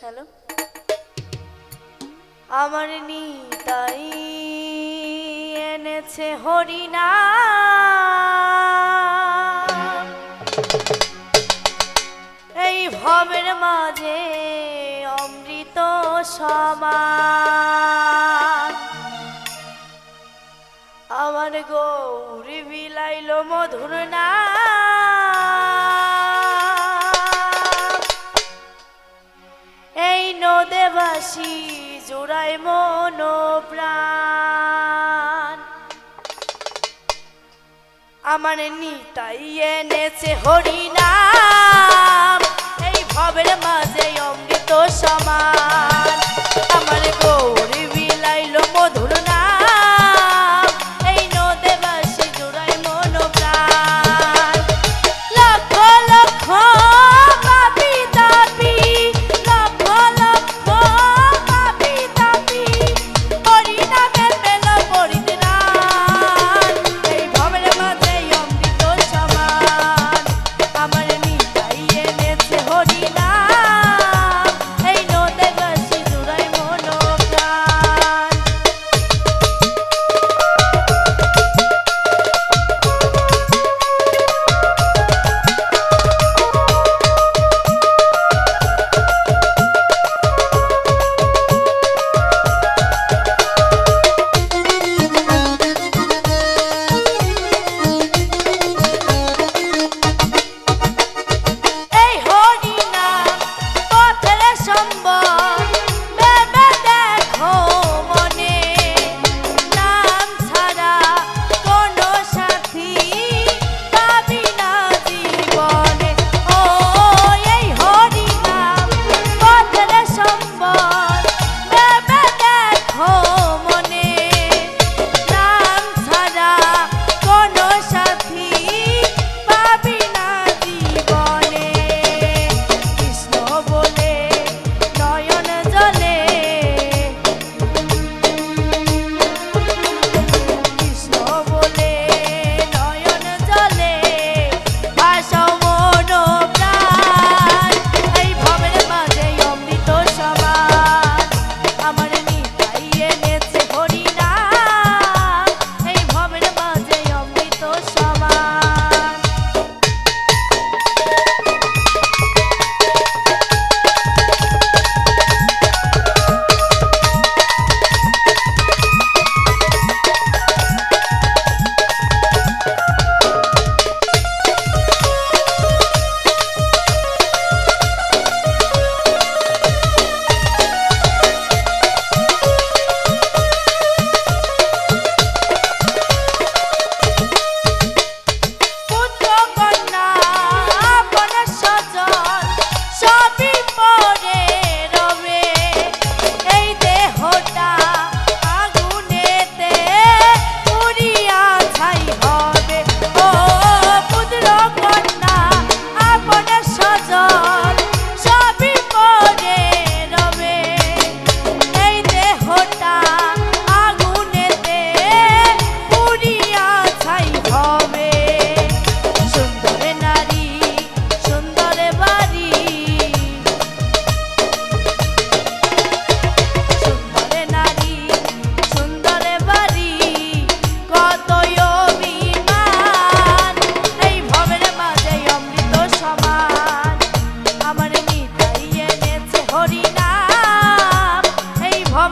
Hello? আমার নিতাই এনেছে হরিণা। এই ভবের মাঝে অমৃত সমা। আমার গৌরী বিলাইল মধুর না ভালোবাসি জোড়াই মন প্রাণ আমার নিতাই এনেছে হরিনাম এই ভবের মাঝে অমৃত সমান।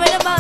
beni ben